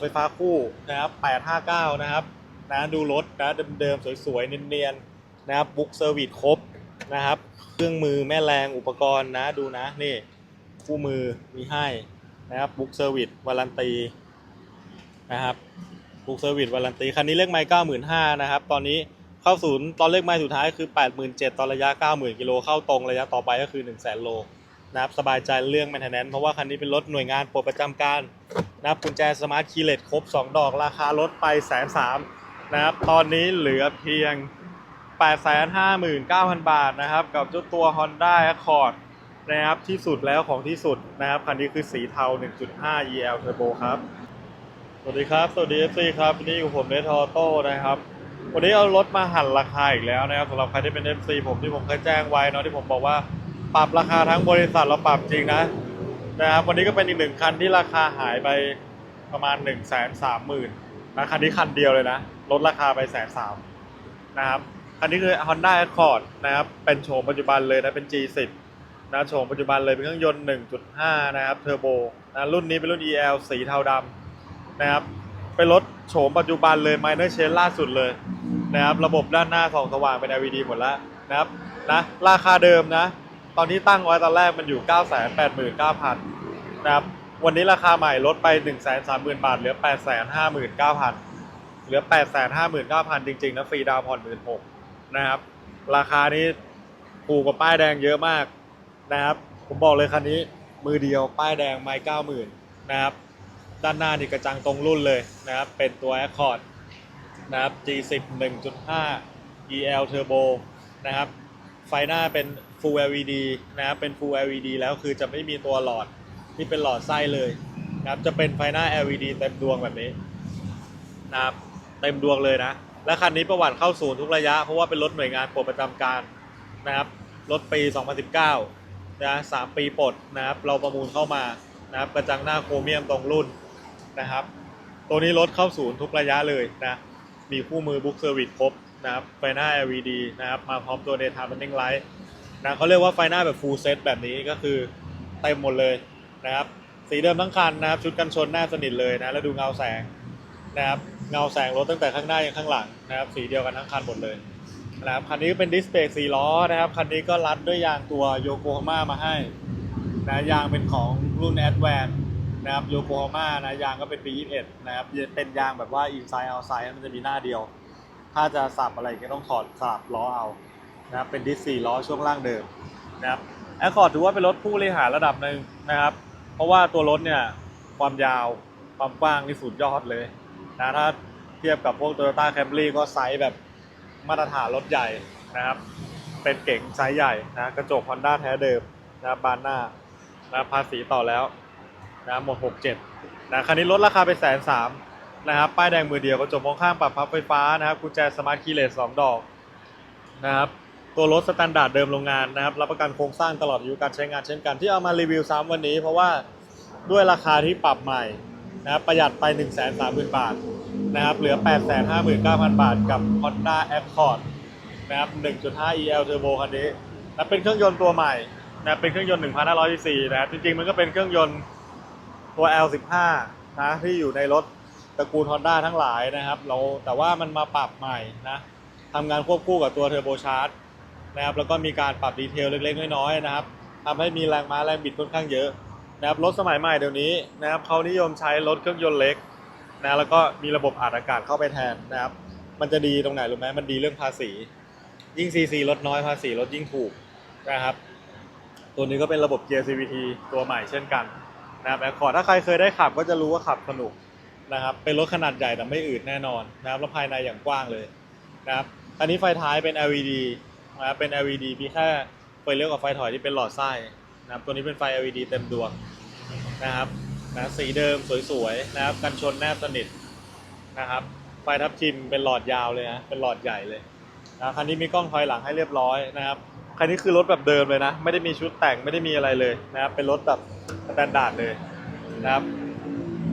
ไฟฟ้าคู่นะครับ859 นะครับนะดูรถนะเดิมๆ สวยๆ เนียนๆ นะครับบุ๊กเซอร์วิสครบนะครับ เครื่องมือแม่แรงอุปกรณ์นะดูนะ นี่ คู่มือมีให้นะครับบุ๊กเซอร์วิสวารันตีนะครับบุ๊กเซอร์วิสวารันตีคันนี้เลขไมล์95,000นะครับ ตอนนี้เข้าศูนย์ตอนเลขไมล์สุดท้ายคือ 87,000ตอนระยะ 90,000กิโลเข้าตรงระยะต่อไปก็คือ 100,000โลนะครับสบายใจเรื่อง maintenance เพราะว่าคันนี้เป็นรถหน่วยงานโปรดประจำการ นะครับกุญแจสมาร์ทคีย์เลสครบ 2 ดอกราคาลดไปแสนสามนะครับตอนนี้เหลือเพียง 859,000 บาทนะครับ กับเจ้าตัว Honda Accord นะครับที่สุดแล้วของที่สุดนะครับ คันนี้คือสีเทา 1.5 EL Turbo ครับ สวัสดีครับ สวัสดี FC ครับนนี้อยู่ผมเนทออโต้นะครับ วันนี้เอารถมาหั่นราคาอีกแล้วนะครับสำหรับใครที่เป็น FC ผมที่ผมเคยแจ้งไว้เนาะที่ผมบอกว่าปรับราคาทั้งบริษัทเราปรับจริงนะ นะครับวันนี้ก็เป็นอีกหนึ่งคันที่ราคาหายไปประมาณ1นึ่งแสนสามหมื่นนะคันนี้คันเดียวเลยนะ ลดราคาไปแสนสามนะครับคันนี้คือ Honda Accord นะครับเป็นโฉมปัจจุบันเลยนะเป็น G10 นะโฉมปัจจุบันเลยเป็นเครื่องยนต์ 1.5 นะครับเทอร์โบนะรุ่นนี้เป็นรุ่น EL สีเทาดำนะครับเป็นรถโฉมปัจจุบันเลย Minor Change ล่าสุดเลยนะครับระบบด้านหน้าของสว่างเป็น LED หมดแล้วนะครับนะราคาเดิมนะ อนที่ตั้งไว้ตอนแรกมันอยู่ 9 8 9 0 0 0นะครับ วันนี้ราคาใหม่ลดไป 1 3 0 0 0 0 บาท เหลือ 8 5 9 0 0 0 เหลือ 8 5 9 0 0 0 จริงๆนะฟรีดาวผ่อน16,000นะครับ ราคานี้ถูกกว่าป้ายแดงเยอะมากนะครับ ผมบอกเลยคันนี้มือเดียวป้ายแดงไม่90,000นะครับ ด้านหน้านี่กระจังตรงรุ่นเลยนะครับ เป็นตัว Accord นะครับ G10 1.5 EL Turbo นะครับ ไฟหน้าเป็น Full LED นะครับเป็น Full LED แล้วคือจะไม่มีตัวหลอดที่เป็นหลอดไส้เลยนะครับจะเป็นไฟหน้า LED เต็มดวงแบบนี้นะครับเต็มดวงเลยนะ และคันนี้ประวัติเข้าศูนย์ทุกระยะ เพราะว่าเป็นรถหน่วยงานปลดประจำการนะครับรถปี 2019นะสามปีปลดนะครับเราประมูลเข้ามานะครับกระจังหน้าโครเมียมตรงรุ่นนะครับ ตัวนี้รถเข้าศูนย์ทุกระยะเลยนะมีคู่มือบุ๊กเซอร์วิสครบนะครับไฟหน้า LED นะครับมาพร้อมตัว Daytime Running Light นะเขาเรียกว่าไฟหน้าแบบ full set แบบนี้ก็คือเต็มหมดเลยนะครับ สีเดิมทั้งคันนะครับ ชุดกันชนหน้าสนิทเลยนะแล้วดูเงาแสงนะครับเงาแสงรถตั้งแต่ข้างหน้ายันข้างหลังนะครับ สีเดียวกันทั้งคันหมดเลยนะครับคันนี้ก็เป็นดิสเบรกสี่ล้อนะครับคันนี้ก็รัดด้วยยางตัวโยโกฮาม่ามาให้นะยางเป็นของรุ่น a d v a n c e นะครับโยโกฮาม่านะยางก็เป็นปี 21 นะครับเป็นยางแบบว่า inside outside มันจะมีหน้าเดียว ถ้าจะสับอะไรก็ต้องถอดสับล้อเอา นะครับเป็นดิสสี่ล้อช่วงล่างเดิมนะครับแอคคอร์ดถือว่าเป็นรถผู้บริหารระดับหนึ่งนะครับ เพราะว่าตัวรถเนี่ยความยาวความกว้างนี่สุดยอดเลยนะถ้าเทียบกับพวก Toyota Camry ก็ไซส์แบบมาตรฐานรถใหญ่นะครับ เป็นเก๋งไซส์ใหญ่นะกระจก Honda แท้เดิมนะบบานหน้านะภาษีต่อแล้วนะหมด 67นะคันนี้ลดราคาไปแสนสามนะครับป้ายแดงมือเดียวกระจกมองข้างปรับพับไฟฟ้านะครับกุญแจสมาร์ทคีย์เลสสองดอกนะครับ ตัวรถสแตนดาร์ดเดิมโรงงานนะครับรับประกันโครงสร้างตลอดอายุการใช้งานเช่นกันที่เอามารีวิวซ้ำวันนี้ เพราะว่าด้วยราคาที่ปรับใหม่นะครับประหยัดไป 1 3 0 0 0 0 บาทนะครับเหลือ 859,000 บาทกับ Honda Accord นะครับ 1.5 EL Turbo คันนี้และเป็นเครื่องยนต์ตัวใหม่นะเป็นเครื่องยนต์ 1,500 cc นะครับจริงๆ มันก็เป็นเครื่องยนต์ตัว L15 นะที่อยู่ในรถตระกูล Honda ทั้งหลายนะครับ เราแต่ว่ามันมาปรับใหม่นะทำงานควบคู่กับตัวเทอร์โบชาร์จ นะครับแล้วก็มีการปรับดีเทลเล็กๆน้อยๆนะครับทำให้มีแรงม้าแรงบิดค่อนข้างเยอะนะครับรถสมัยใหม่เดี๋ยวนี้นะครับเขานิยมใช้รถเครื่องยนต์เล็กนะแล้วก็มีระบบอัดอากาศเข้าไปแทนนะครับ มันจะดีตรงไหนรู้ไหมมันดีเรื่องภาษี ยิ่ง CC ลดน้อยภาษีลดยิ่งถูกนะครับ ตัวนี้ก็เป็นระบบเกียร์ CVT ตัวใหม่เช่นกันนะครับแอคคอร์ดถ้าใครเคยได้ขับก็จะรู้ว่าขับสนุกนะครับ เป็นรถขนาดใหญ่แต่ไม่อืดแน่นอนนะครับแล้วภายในอย่างกว้างเลยนะครับอันนี้ไฟท้ายเป็น LED นะครับเป็น LED มีแค่ไฟเลี้ยวกับไฟถอยที่เป็นหลอดไส้นะครับตัวนี้เป็นไฟ LED เต็มดวงนะครับนะสีเดิมสวยๆนะครับกันชนแนบสนิทนะครับไฟทับทิมเป็นหลอดยาวเลยนะเป็นหลอดใหญ่เลยนะคันนี้มีกล้องถอยหลังให้เรียบร้อยนะครับคันนี้คือรถแบบเดิมเลยนะ ไม่ได้มีชุดแต่งไม่ได้มีอะไรเลยนะครับเป็นรถแบบสแตนดาร์ดเลยนะครับ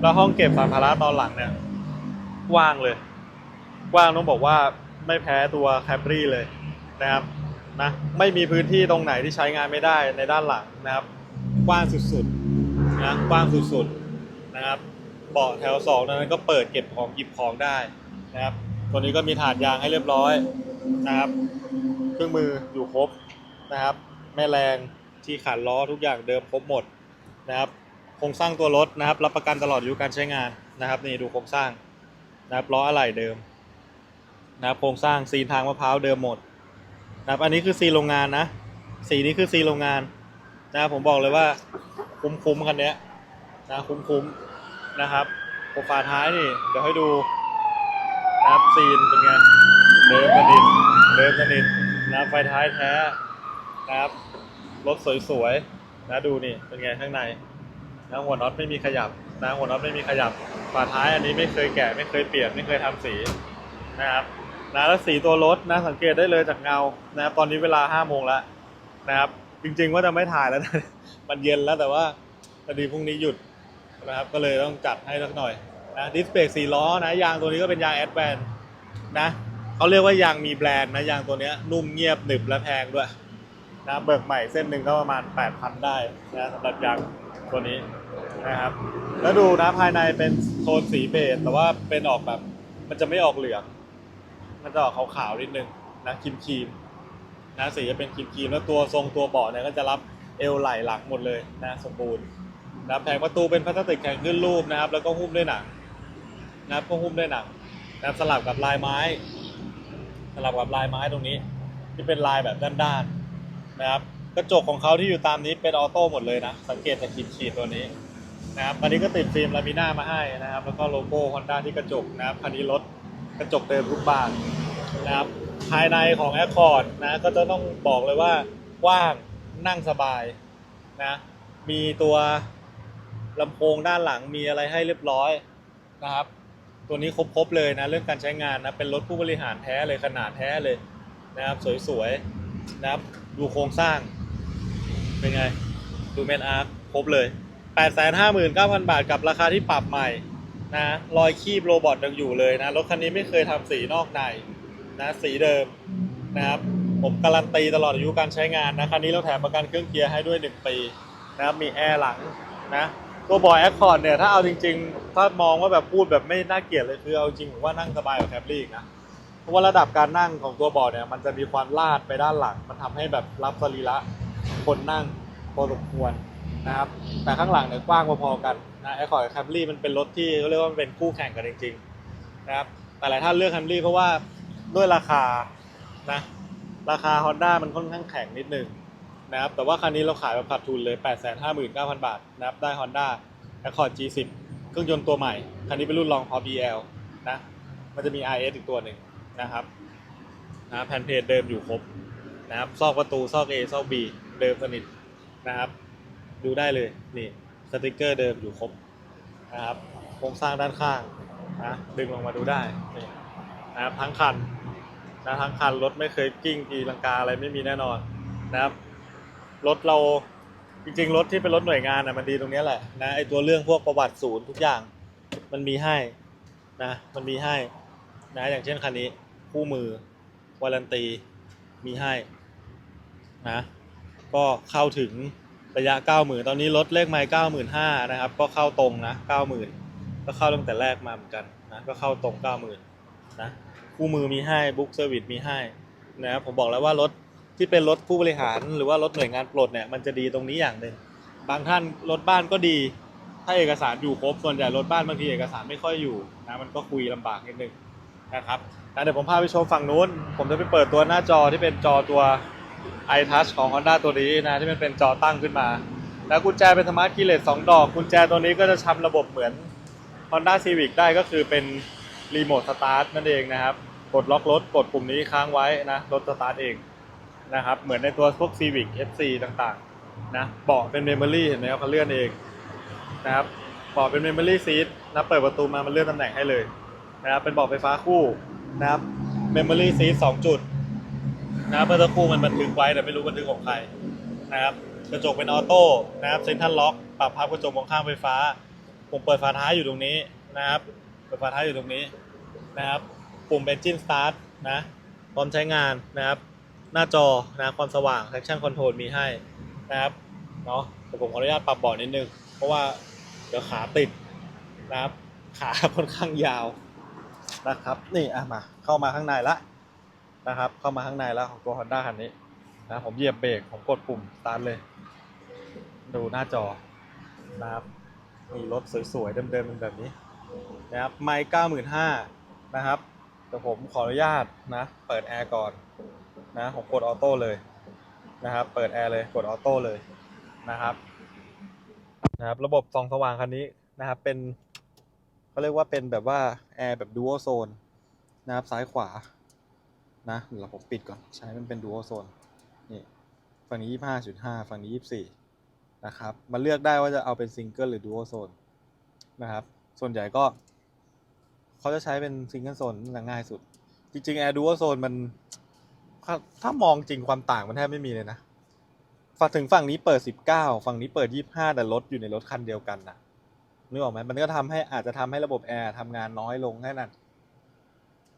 แล้วห้องเก็บสัมภาระตอนหลังเนี่ยว้างเลยว้างต้องบอกว่าไม่แพ้ตัวแคปรี่เลยนะครับ นะไม่มีพื้นที่ตรงไหนที่ใช้งานไม่ได้ในด้านหลังนะครับ กว้างสุดๆนะกว้างสุดๆนะครับเบาะแถวสองนั้นก็เปิดเก็บของหยิบของได้นะครับ ตัวนี้ก็มีถาดยางให้เรียบร้อยนะครับ เครื่องมืออยู่ครบนะครับ แม่แรงที่ขันล้อทุกอย่างเดิมครบหมดนะครับโครงสร้างตัวรถนะครับ รับประกันตลอดอายุการใช้งานนะครับ นี่ดูโครงสร้างนะครับล้ออะไหล่เดิมนะครับโครงสร้างซีนทางมะพร้าวเดิมหมด นะครับอันนี้คือซีโรงงานนะ สีนี้คือซีโรงงานนะครับผมบอกเลยว่าคุ้มๆคันเนี้ยนะคุ้มๆนะครับโปรไฟล์ท้ายนี่ เดี๋ยวให้ดูนะครับซีนเป็นไงเดิมสนิทเดิมสนิทนับไฟท้ายแท้นะครับรถสวยๆนะดูนี่เป็นไงข้างในนะหัวน็อตไม่มีขยับนะหัวน็อตไม่มีขยับฝาท้ายอันนี้ไม่เคยแกะไม่เคยเปลี่ยนไม่เคยทำสีนะครับ นะแล้วสีตัวรถนะสังเกตได้เลยจากเงานะครับตอนนี้เวลาห้าโมงแล้วนะครับ จริงๆว่าจะไม่ถ่ายแล้วนะมันเย็นแล้วแต่ว่าพอดีพรุ่งนี้หยุดนะครับก็เลยต้องจัดให้สักหน่อยนะดิสเบรกสี่ล้อนะยางตัวนี้ก็เป็นยางแอดแวนนะเขาเรียกว่ายางมีแบรนด์นะยางตัวนี้นุ่มเงียบหนึบและแพงด้วยนะเบิกใหม่เส้นหนึ่งก็ประมาณ 8,000 ได้นะสำหรับยางตัวนี้นะครับ แล้วดูนะภายในเป็นโทนสีเบจแต่ว่าเป็นออกแบบมันจะไม่ออกเหลือง มันจะออกขาวๆนิดนึงนะครีมครีมๆนะสีจะเป็นครีมครีมๆแล้วตัวทรงตัวเบาะเนี่ยก็จะรับเอวไหล่หลังหมดเลยนะสมบูรณ์นะแผงประตูเป็นพลาสติกแข็งขึ้นรูปนะครับ แล้วก็หุ้มด้วยหนังนะครับก็หุ้มด้วยหนังนะสลับกับลายไม้ สลับกับลายไม้ตรงนี้ ที่เป็นลายแบบด้านๆนะครับกระจกของเขาที่อยู่ตามนี้เป็นออโต้หมดเลยนะ สังเกตจากขีดขีดๆตัวนี้นะครับอันนี้ก็ติดฟิล์มลามิน่ามาให้นะครับ แล้วก็โลโก้ฮอนด้าที่กระจกนะครับคันนี้รถ กระจกเดิมทุกบานนะครับภายในของ Accord นะก็จะต้องบอกเลยว่ากว้างนั่งสบายนะมีตัวลำโพงด้านหลังมีอะไรให้เรียบร้อยนะครับ ตัวนี้ครบๆเลยนะเรื่องการใช้งานนะเป็นรถผู้บริหารแท้เลยขนาดแท้เลยนะครับสวยๆนะครับดูโครงสร้างเป็นไงดูเมนอาร์คครบเลย 859,000 บาทกับราคาที่ปรับใหม่ นะรอยคีบโรบอทยังอยู่เลยนะรถคันนี้ไม่เคยทำสีนอกในนะสีเดิมนะครับผมการันตีตลอดอายุการใช้งานนะคันนี้เราแถมประกันเครื่องเกียร์ให้ด้วย 1 ปีนะครับมีแอร์หลังนะตัวบอยแอคคอร์ดเนี่ยถ้าเอาจริงๆ ถ้ามองว่าแบบพูดแบบไม่น่าเกลียดเลยคือเอาจริงผมว่านั่งสบายกว่าแคปลี่นะเพราะว่าระดับการนั่งของตัวเบาะเนี่ยมันจะมีความลาดไปด้านหลัง มันทำให้แบบรับสรีระคนนั่งพอสมควรนะครับแต่ข้างหลังเนี่ยกว้างพอๆกัน ไอคอร์ดแคมรี่มันเป็นรถที่เขาเรียกว่ามันเป็นคู่แข่งกันจริงๆนะครับแต่หลายท่านเลือกแคมรี่เพราะว่าด้วยราคานะราคา Honda มันค่อนข้างแข็งนิดนึงนะครับแต่ว่าคันนี้เราขายแบบขาดทุนเลย 859,000 บาทนะครับได้ Honda Accord G10 เครื่องยนต์ตัวใหม่ คันนี้เป็นรุ่น Long Top EL นะมันจะมี RS อีกตัวหนึ่งนะครับนะแผ่นเพจเดิมอยู่ครบนะครับซอกประตูซอก A ซอก B เดิมสนิทนะครับ ดูได้เลยนี่ สติกเกอร์เดิมอยู่ครบนะครับโครงสร้างด้านข้างนะดึงลงมาดูได้นี่นะครับทั้งคันนะทั้งคันรถไม่เคยกิ้งตีลังกาอะไรไม่มีแน่นอนนะครับรถเราจริงๆรถที่เป็นรถหน่วยงานนะมันดีตรงนี้แหละนะไอตัวเรื่องพวกประวัติศูนย์ทุกอย่างมันมีให้นะมันมีให้นะอย่างเช่นคันนี้คู่มือวารันตีมีให้นะก็เข้าถึง ระยะ 90,000 ตอนนี้รถเลขไมล์95,000นะครับ ก็เข้าตรงนะ 90,000 ก็เข้าตั้งแต่แรกมาเหมือนกันนะก็เข้าตรง 90,000นะคู่มือมีให้บุ๊กเซอร์วิสมีให้นะครับผมบอกแล้วว่ารถที่เป็นรถผู้บริหารหรือว่ารถหน่วยงานปลดเนี่ยมันจะดีตรงนี้อย่างหนึ่งบางท่านรถบ้านก็ดี ถ้าเอกสารอยู่ครบส่วนใหญ่รถบ้านบางทีเอกสารไม่ค่อยอยู่นะมันก็คุยลำบากนิดนึงนะครับเดี๋ยวผมพาไปชมฝั่งนู้น ผมจะไปเปิดตัวหน้าจอที่เป็นจอตัว iTouch ของ Honda ตัวนี้นะที่มันเป็นจอตั้งขึ้นมา แล้วกุญแจเป็นสมาร์ทคีย์เลสสองดอก กุญแจตัวนี้ก็จะทำระบบเหมือน Honda Civic ได้ก็คือเป็นรีโมทสตาร์ทนั่นเองนะครับ กดล็อกรถกดปุ่มนี้ค้างไว้นะรถสตาร์ทเองนะครับเหมือนในตัวพวก Civic FC ต่างๆนะเบาะเป็น Memory เห็นไหมครับเขาเลื่อนเองนะครับเบาะเป็น Memory Seat นะเปิดประตูมามันเลื่อนตำแหน่งให้เลยนะครับเป็นเบาะไฟฟ้าคู่นะครับ Memory Seat 2จุด นะครับเมื่อสักครู่มันบันทึกไว้แต่ไม่รู้บันทึกของใครนะครับกระจกเป็นออโต้นะครับเซ็นทรัลล็อกปรับพับกระจกมองข้างไฟฟ้าปุ่มเปิดฝาท้ายอยู่ตรงนี้นะครับเปิดฝาท้ายอยู่ตรงนี้นะครับปุ่ม Engine Start นะพร้อมใช้งานนะครับ หน้าจอนะความสว่าง traction control มีให้นะครับเนาะแต่ผมขออนุญาตปรับเบาะนิดนึง เพราะว่าเดี๋ยวขาติดนะครับ ขาค่อนข้างยาวนะครับ นี่อะมาเข้ามาข้างในละ นะครับ เข้ามาข้างในแล้วของตัว Honda คันนี้นะผมเหยียบเบรกผมกดปุ่มสตาร์ทเลย ดูหน้าจอนะครับมีรถสวยๆเดิมๆแบบนี้นะครับไมค์เก้าหมื่นห้านะครับแต่ผมขออนุญาตนะ เปิดแอร์ก่อนนะผมกดออโต้เลยนะครับ เปิดแอร์เลยกดออโต้เลยนะครับนะครับระบบส่องสว่างคันนี้นะครับเป็นเขาเรียกว่าเป็นแบบว่าแอร์แบบดูโอโซนนะครับซ้ายขวา นะเดี๋ยวผมปิดก่อน ใช้มันเป็นดูโอโซนนี่ฝั่งนี้ 25.5 ฝั่งนี้ 24 นะครับ มาเลือกได้ว่าจะเอาเป็นซิงเกิลหรือดูโอโซนนะครับ ส่วนใหญ่ก็ เขาจะใช้เป็นซิงเกิลโซนน่าจะง่ายสุด จริงๆ Air Dual Zone มันถ้าถ้ามองจริงความต่างมันแทบไม่มีเลยนะฝั่งถึงฝั่งนี้เปิด 19 ฝั่งนี้เปิด 25 แต่รถอยู่ในรถคันเดียวกันนะนึกออกไหมมันก็ทำให้อาจจะทำให้ระบบแอร์ทำงานน้อยลงแค่นั้น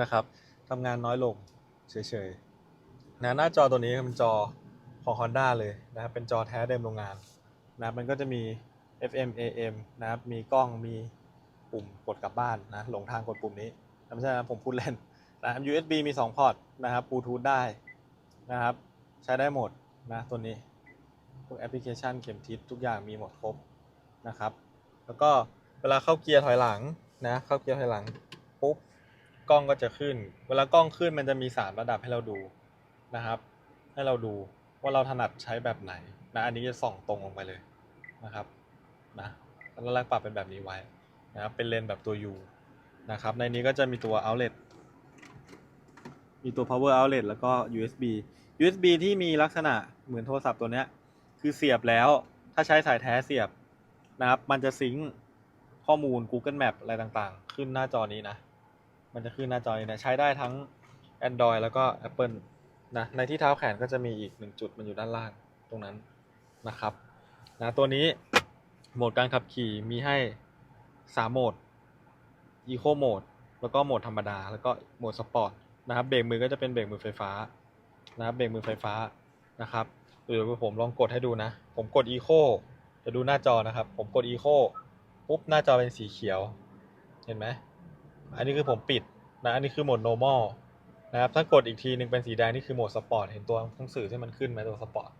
นะครับทำงานน้อยลง เฉยๆนะหน้าจอตัวนี้เป็นจอของ Honda เลยนะครับ เป็นจอแท้เดิมโรงงานนะมันก็จะมี FM AM นะครับ มีกล้อง มีปุ่มกดกลับบ้านนะ หลงทางกดปุ่มนี้ ไม่ใช่นะผมพูดเล่นนะ USB มี 2 พอร์ตนะครับบลูทูธได้นะครับ ใช้ได้หมดนะตัวนี้พวกแอปพลิเคชันเข็มทิศทุกอย่างมีหมดครบนะครับ แล้วก็เวลาเข้าเกียร์ถอยหลังนะ เข้าเกียร์ถอยหลัง ล้องก็จะขึ้น เวลากล้องขึ้นมันจะมีสามระดับให้เราดูนะครับ ให้เราดูว่าเราถนัดใช้แบบไหนนะอันนี้จะส่องตรงลงไปเลยนะครับนะแล้วเราปรับเป็นแบบนี้ไว้นะครับเป็นเลนส์แบบตัว U นะครับ ในนี้ก็จะมีตัว outlet มีตัว power outlet แล้วก็ USB USB ที่มีลักษณะเหมือนโทรศัพท์ตัวเนี้ยคือเสียบแล้วถ้าใช้สายแท้เสียบนะครับ มันจะซิงข้อมูล Google Map อะไรต่างๆ ขึ้นหน้าจอนี้นะ มันจะขึ้นหน้าจอนี้นะใช้ได้ทั้ง Android แล้วก็ Apple นะในที่เท้าแขนก็จะมีอีกหนึ่งจุดมันอยู่ด้านล่างตรงนั้นนะครับนะตัวนี้โหมดการขับขี่มีให้ 3 โหมด Eco Mode แล้วก็โหมดธรรมดา แล้วก็โหมดสปอร์ตนะครับเบรกมือก็จะเป็นเบรกมือไฟฟ้านะครับเบรกมือไฟฟ้านะครับเดี๋ยวผมลองกดให้ดูนะ ผมกด Eco จะดูหน้าจอนะครับ ผมกด Eco ปุ๊บหน้าจอเป็นสีเขียว เห็นไหม อันนี้คือผมปิดนะอันนี้คือโหมด normal นะครับถ้ากดอีกทีหนึ่งเป็นสีแดงนี่คือโหมดสปอร์ตเห็นตัวหนังสือที่มันขึ้นไหมตัวสปอร์ต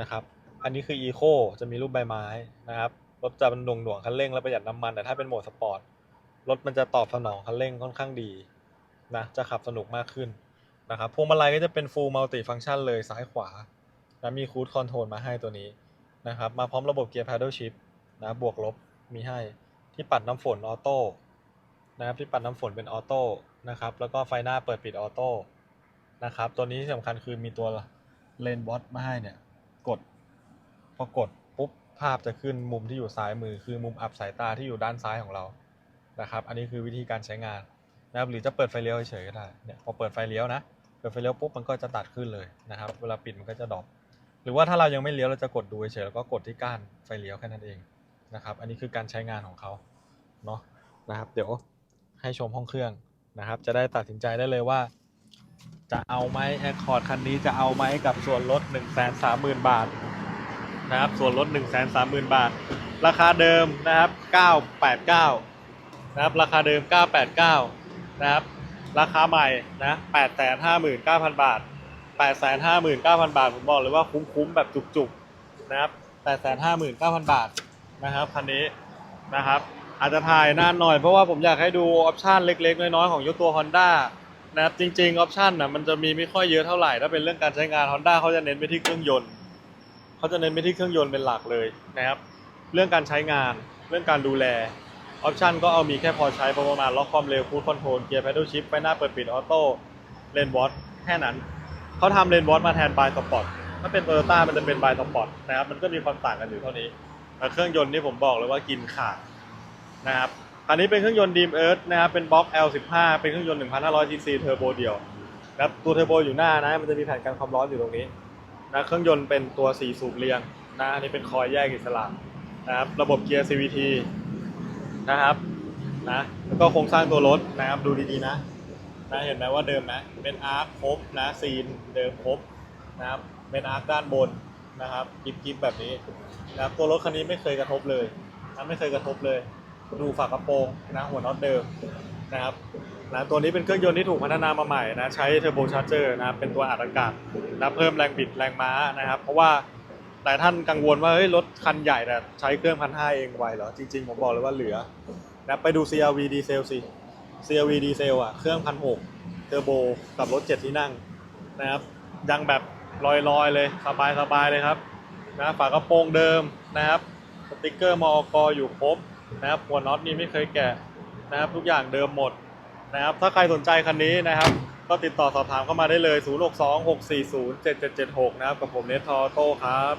นะครับอันนี้คือ eco จะมีรูปใบไม้นะครับรถจะมันหน่วงหน่วงคันเร่งและประหยัดน้ำมันแต่ถ้าเป็นโหมดสปอร์ตรถมันจะตอบสนองคันเร่งค่อนข้างดีนะจะขับสนุกมากขึ้นนะครับพวงมาลัยก็จะเป็น full multi function เลยซ้ายขวานะมี cruise control มาให้ตัวนี้นะครับมาพร้อมระบบเกียร์ paddle shift นะบวกลบมีให้ที่ปัดน้ำฝนออโต้ นะครับที่ปัดน้ำฝนเป็นออโต้นะครับแล้วก็ไฟหน้าเปิดปิดออโต้นะครับตัวนี้ที่สำคัญคือมีตัวเลนบอสมาให้เนี่ยกดพอกดปุ๊บภาพจะขึ้นมุมที่อยู่ซ้ายมือ คือมุมอับสายตาที่อยู่ด้านซ้ายของเรานะครับอันนี้คือวิธีการใช้งานนะครับหรือจะเปิดไฟเลี้ยวเฉยก็ได้เนี่ยพอเปิดไฟเลี้ยวนะเปิดไฟเลี้ยวปุ๊บมันก็จะตัดขึ้นเลยนะครับเวลาปิดมันก็จะดรอปหรือว่าถ้าเรายังไม่เลี้ยวเราจะกดดูเฉยแล้วก็กดที่ก้านไฟเลี้ยวแค่นั้นเองนะครับอันนี้คือการใช้งานของเขาเนาะนะครับเดี๋ยว ให้ชมห้องเครื่องนะครับ จะได้ตัดสินใจได้เลยว่า จะเอาไหมแอคคอร์ดคันนี้จะเอาไหมกับส่วนลด 1 3 0 0 0 0 บาทนะครับ ส่วนลด 1 3 0 0 0 0 บาท ราคาเดิมนะครับ 989 นะครับ ราคาเดิม 989 นะครับ ราคาใหม่นะ859,000 บาท 859,000 บาท ผมบอกเลยว่าคุ้มๆแบบจุกๆนะครับ859,000 บาทนะครับคันนี้นะครับ อาจจะถ่ายนานหน่อยเพราะว่าผมอยากให้ดูออปชันเล็ก ๆ น้อยๆของยกตัว Honda นะครับจริงๆออปชันนะมันจะมีไม่ค่อยเยอะเท่าไหร่ถ้าเป็นเรื่องการใช้งาน Honda เขาจะเน้นไปที่เครื่องยนต์เขาจะเน้นไปที่เครื่องยนต์เป็นหลักเลยนะครับ เรื่องการใช้งานเรื่องการดูแลออปชันก็เอามีแค่พอใช้ประมาณล็อกความเร็วคูดคอนโทรลเกียร์ pedal shift ไฟหน้าเปิดปิดออโต้เลนวอตแค่นั้นเขาทำเลนวอตมาแทนบายสปอร์ตถ้าเป็นโตโยต้ามันจะเป็นบายสปอร์ตนะครับมันก็มีความต่างกันอยู่เท่านี้แต่เครื่องยนต์นี่ผมบอกเลยว่ากินขาด นะครับอันนี้เป็นเครื่องยนต์ดีมเอิร์ธนะครับเป็นบล็อก L15 เป็นเครื่องยนต์ 1,500 cc เทอร์โบเดียวนะครับตัวเทอร์โบอยู่หน้านะมันจะมีแผ่นกันความร้อนอยู่ตรงนี้นะเครื่องยนต์เป็นตัว 4 สูบเรียงนะอันนี้เป็นคอยแยกอิสระนะครับระบบเกียร์ CVT นะครับนะแล้วก็โครงสร้างตัวรถนะครับดูดีๆนะนะเห็นไหมว่าเดิมไหมเป็นอาร์คครบนะซีนเดิมครบนะครับเป็นอาร์คด้านบนนะครับกิบกิบแบบนี้นะครับตัวรถคันนี้ไม่เคยกระทบเลยนะไม่เคยกระทบเลย ดูฝากระโปรงนะหัวน็อตเดิมนะครับนะตัวนี้เป็นเครื่องยนต์ที่ถูกพัฒนามาใหม่นะใช้เทอร์โบชาร์เจอร์นะเป็นตัวอัดอากาศนะเพิ่มแรงบิดแรงม้านะครับ เพราะว่าหลายท่านกังวลว่าเฮ้ยรถคันใหญ่แต่ใช้เครื่องพันห้าเองไหวเหรอ จริง ๆ ผมบอกเลยว่าเหลือนะไปดู CRV ดีเซลสิ CRV ดีเซลอะเครื่องพันหกเทอร์โบกับรถเจ็ดที่นั่งนะครับยังแบบลอยๆเลยสบายๆเลยครับนะฝากระโปรงเดิมนะครับสติกเกอร์มอกอยู่ครบ นะครับหัวน็อตนี่ไม่เคยแกะนะครับทุกอย่างเดิมหมดนะครับถ้าใครสนใจคันนี้นะครับ ก็ติดต่อสอบถามเข้ามาได้เลย 0 6 2 6 4 0 7 7 7 6 นะครับกับผมเนททอโต้ครับ